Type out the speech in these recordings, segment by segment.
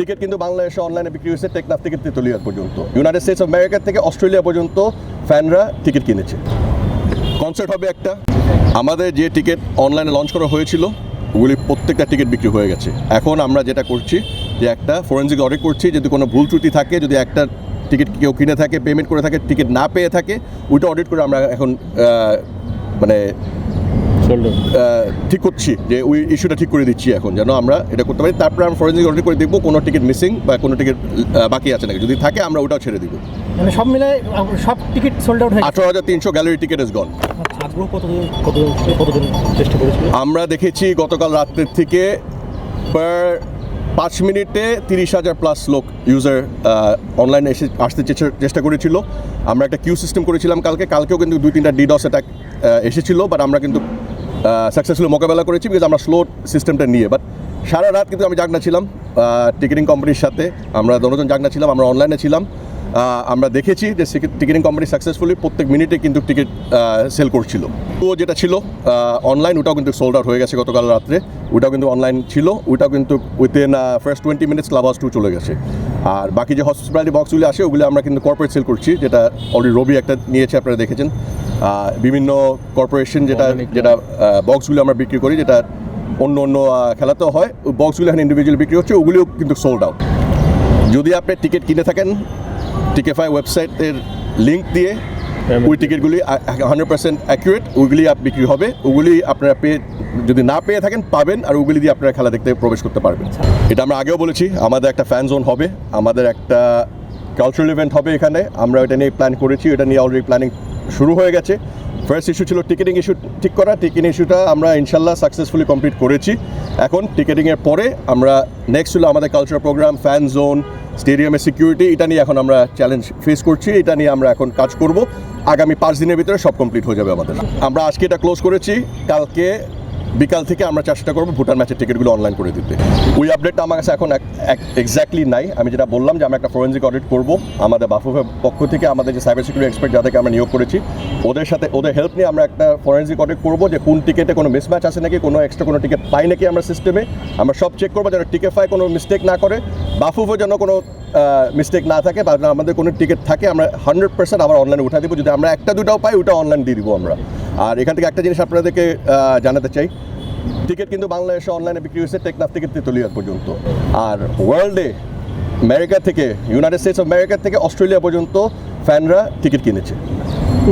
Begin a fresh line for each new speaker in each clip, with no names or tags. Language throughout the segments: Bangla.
টিকিট কিন্তু বাংলাদেশে অনলাইনে বিক্রি হয়েছে টেকনাফ থেকে তেতুলিয়া পর্যন্ত। ইউনাইটেড স্টেটস অফ আমেরিকা থেকে অস্ট্রেলিয়া পর্যন্ত ফ্যানরা টিকিট কিনেছে। কনসার্ট হবে একটা। আমাদের যে টিকিট অনলাইনে লঞ্চ করা হয়েছিল, ওগুলি প্রত্যেকটা টিকিট বিক্রি হয়ে গেছে। এখন আমরা যেটা করছি যে একটা ফরেন্সিক অডিট করছি, যদি কোনো ভুল ত্রুটি থাকে, যদি একটা টিকিট কেউ কিনে থাকে, পেমেন্ট করে থাকে, টিকিট না পেয়ে থাকে, ওইটা অডিট করে আমরা এখন মানে ঠিক করছি যে ওই ইস্যুটা ঠিক করে দিচ্ছি এখন যেন আমরা এটা করতে পারি। তারপরে আমরা ফরেন্সিক অডিট করে দেখব কোনো টিকিট মিসিং বা কোনো টিকিট বাকি আছে নাকি। যদি থাকে আমরা ওটাও ছেড়ে দিব।
মানে সব মিলে সব টিকিট সোল্ড আউট হয়ে
আঠারো হাজার তিনশো গ্যালারি টিকিট ইজ গন
চেষ্টা করেছিল?
আমরা দেখেছি গতকাল রাত্রের থেকে পার পাঁচ মিনিটে তিরিশ হাজার প্লাস লোক ইউজার অনলাইনে এসে আসতে চেষ্টা- চেষ্টা করেছিল। আমরা একটা কিউ সিস্টেম করেছিলাম কালকে। কালকেও কিন্তু দুই তিনটা ডিডস অ্যাটাক এসেছিল বাট আমরা কিন্তু সাকসেসফুল মোকাবেলা করেছি বিকজ আমরা স্লো সিস্টেমটা নিয়ে। বাট সারা রাত কিন্তু আমি জাগনা ছিলাম টিকিটিং কোম্পানির সাথে। আমরা দশজন জাগনা ছিলাম, আমরা অনলাইনে ছিলাম। আমরা দেখেছি যে টিকিটিং কোম্পানি সাকসেসফুলি প্রত্যেক মিনিটে কিন্তু টিকিট সেল করছিল। তো যেটা ছিল অনলাইন ওটাও কিন্তু সোল্ড আউট হয়ে গেছে গতকাল রাত্রে। ওটাও কিন্তু অনলাইন ছিল। ওটাও কিন্তু within first twenty minutes clubhouse too চলে গেছে। আর বাকি যে হসপিটালিটি বক্সগুলি আসে ওগুলো আমরা কিন্তু কর্পোরেট সেল করছি যেটা অলরেডি রবি একটা নিয়েছে আপনারা দেখেছেন। বিভিন্ন কর্পোরেশন যেটা যেটা বক্সগুলো আমরা বিক্রি করি যেটা অন্য অন্য খেলাতেও হয় ওই বক্সগুলো এখন ইন্ডিভিজুয়াল বিক্রি হচ্ছে ওগুলিও কিন্তু সোল্ড আউট যদি আপনি টিকিট কিনে থাকেন টিকেফাই ওয়েবসাইটের লিঙ্ক দিয়ে ওই টিকিটগুলি হান্ড্রেড পার্সেন্ট অ্যাকুরেট ওইগুলি বিক্রি হবে। ওগুলি আপনারা পেয়ে যদি না পেয়ে থাকেন পাবেন আর ওগুলি দিয়ে আপনারা খেলা দেখতে প্রবেশ করতে পারবেন। এটা আমরা আগেও বলেছি আমাদের একটা ফ্যান জোন হবে আমাদের একটা কালচারাল ইভেন্ট হবে এখানে। আমরা এটা নিয়ে প্ল্যান করেছি এটা নিয়ে অলরেডি প্ল্যানিং শুরু হয়ে গেছে। ফার্স্ট ইস্যু ছিল টিকিটিং ইস্যু ঠিক করা। টিকিটিং ইস্যুটা আমরা ইনশাল্লাহ সাকসেসফুলি কমপ্লিট করেছি। এখন টিকিটিংয়ের পরে আমরা নেক্সট হলো আমাদের কালচারাল প্রোগ্রাম ফ্যান জোন স্টেডিয়ামের সিকিউরিটি এটা নিয়ে এখন আমরা চ্যালেঞ্জ ফেস করছি। এটা নিয়ে আমরা এখন কাজ করব। আগামী পাঁচ দিনের ভিতরে সব কমপ্লিট হয়ে যাবে আমাদের। আমরা আজকে এটা ক্লোজ করেছি। কালকে বিকাল থেকে আমরা চেষ্টা করব ভুটান ম্যাচের টিকিটগুলো অনলাইন করে দিতে। ওই আপডেটটা আমার কাছে এখন এক্স্যাক্টলি নাই। আমি যেটা বললাম যে আমরা একটা ফরেন্সিক অডিট করব। আমাদের বাফুফের পক্ষ থেকে আমাদের যে সাইবার সিকিউরিটি এক্সপার্ট যাদেরকে আমরা নিয়োগ করেছি, ওদের সাথে ওদের হেল্প নিয়ে আমরা একটা ফরেন্সিক অডিট করব যে কোন টিকিটে কোনো মিসম্যাচ আছে নাকি, কোনো এক্সট্রা কোনো টিকিট পাই নাকি আমরা সিস্টেমে আমরা সব চেক করব যেন টিকেফাই কোনো মিস্টেক না করে বাফুফে যেন কোনো মিস্টেক না থাকে বা আমাদের কোনো টিকিট থাকে, আমরা হান্ড্রেড পার্সেন্ট আবার অনলাইনে উঠা দিব। যদি আমরা একটা দুটাও পাই, ওটা অনলাইন দিয়ে দিব আমরা। আর এখান থেকে একটা জিনিস আপনাদেরকে জানাতে চাই। টিকিট কিন্তু বাংলাদেশে অনলাইনে বিক্রি হয়েছে টেকনাফ থেকে তেতুলিয়া পর্যন্ত। আর ওয়ার্ল্ডে আমেরিকা থেকে ইউনাইটেড স্টেটস অফ আমেরিকা থেকে অস্ট্রেলিয়া পর্যন্ত ফ্যানরা টিকিট কিনেছে।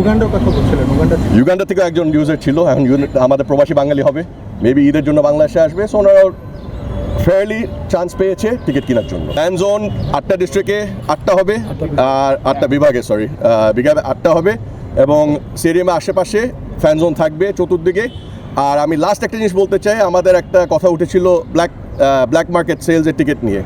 উগান্ডার কথা বলছিলেন উগান্ডা
ইউগান্ডা থেকে একজন ইউজার ছিল এখন আমাদের প্রবাসী বাঙালি হবে। মেবি ঈদের জন্য বাংলাদেশে আসবে সো ওনারা ফেয়ারলি চান্স পেয়েছে টিকিট কেনার জন্য। ফ্যান জোন আটটা ডিস্ট্রিক্টে আটটা হবে আর আটটা বিভাগে। সরি বিভাগে আটটা হবে। এবং স্টেডিয়ামের আশেপাশে ফ্যান জোন থাকবে চতুর্দিকে। আর আমি লাস্ট একটা জিনিস বলতে চাই, আমাদের একটা কথা উঠেছিল ব্ল্যাক ব্ল্যাক মার্কেট সেলসের টিকিট নিয়ে।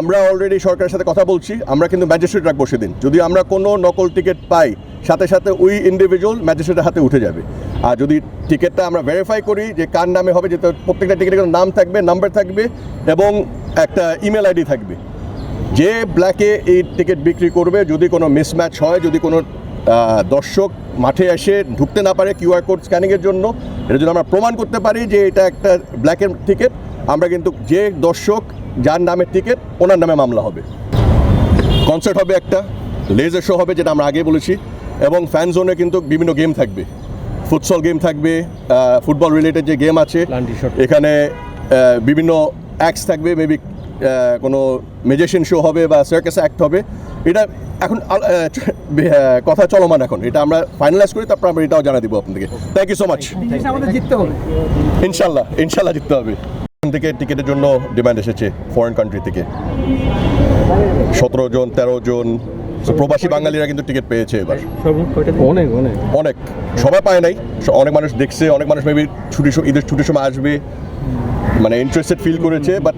আমরা অলরেডি সরকারের সাথে কথা বলছি, আমরা কিন্তু ম্যাজিস্ট্রেট রাখব সেদিন যদি আমরা কোনো নকল টিকিট পাই, সাথে সাথে ওই ইন্ডিভিজুয়াল ম্যাজিস্ট্রেটের হাতে উঠে যাবে। আর যদি টিকিটটা আমরা ভেরিফাই করি যে কার নামে হবে, যে প্রত্যেকটা টিকিটের নাম থাকবে নাম্বার থাকবে এবং একটা ইমেল আইডি থাকবে। যে ব্ল্যাকে এই টিকিট বিক্রি করবে, যদি কোনো মিসম্যাচ হয়, যদি কোনো দর্শক মাঠে এসে ঢুকতে না পারে কিউআর কোড স্ক্যানিংয়ের জন্য। এটা যদি আমরা প্রমাণ করতে পারি যে এটা একটা ব্ল্যাক ব্ল্যাকের টিকিট আমরা কিন্তু যে দর্শক যার নামের টিকিট ওনার নামে মামলা হবে। কনসার্ট হবে একটা লেজার শো হবে যেটা আমরা আগে বলেছি। এবং ফ্যান জোনে কিন্তু বিভিন্ন গেম থাকবে। ফুটসল গেম থাকবে ফুটবল রিলেটেড যে গেম আছে এখানে বিভিন্ন অ্যাক্টস থাকবে। মেবি কোনো মেজেশিয়ান শো হবে বা সার্কাস অ্যাক্ট হবে। এটা এখন কথা চলমান এখন। এটা আমরা ফাইনালাইজ করি তারপর আমরা এটাও জানা দিব আপনাদেরকে। থ্যাংক ইউ সো মাচ
আমাদের জিততে হবে।
ইনশাল্লাহ ইনশাল্লাহ জিততে হবে। এখান থেকে টিকিটের জন্য ডিমান্ড এসেছে ফরেন কান্ট্রি থেকে। সতেরো জন তেরো জন প্রবাসী বাঙালিরা কিন্তু টিকিট পেয়েছে এবার।
অনেক অনেক।
অনেক। সবাই পায় নাই। অনেক মানুষ দেখছে অনেক মানুষ মেবি ছুটি ঈদের ছুটির সময় আসবে। মানে ইন্টারেস্টেড ফিল করেছে বাট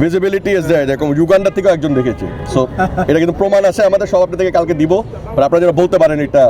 ভিজিবিলিটি ইজ দেয় দেখো ইউগান্ডা থেকেও একজন দেখেছে। সো এটা কিন্তু প্রমাণ আছে আমাদের সব আপনাদেরকে কালকে দিব। বাট আপনারা যারা বলতে পারেন এটা